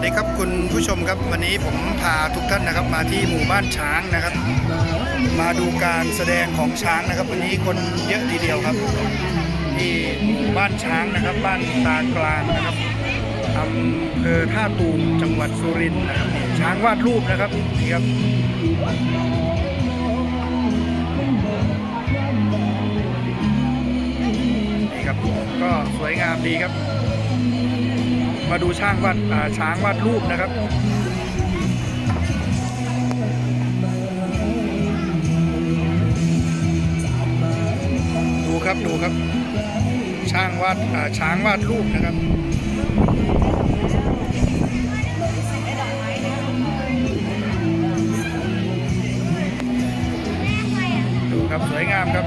สดีครับคุณผู้ชมครับวันนี้ผมพาทุกท่านนะครับ มาที่หมู่บ้านช้างนะครับ มาดูการแสดงของช้างนะครับ วันนี้คนเยอะทีเดียวครับที่หมู่บ้านช้างนะครับ บ้านตากลางนะครับอำเภอท่าตูมจังหวัดสุรินทร์นะครับช้างวาดรูปนะครับนี่ครับนี่ครับก็สวยงามดีครับ มาดูช่างวาดช้างวาดรูปนะครับดูครับดูครับ ช่างวาดช้างวาดรูปนะครับดูครับสวยงามครับ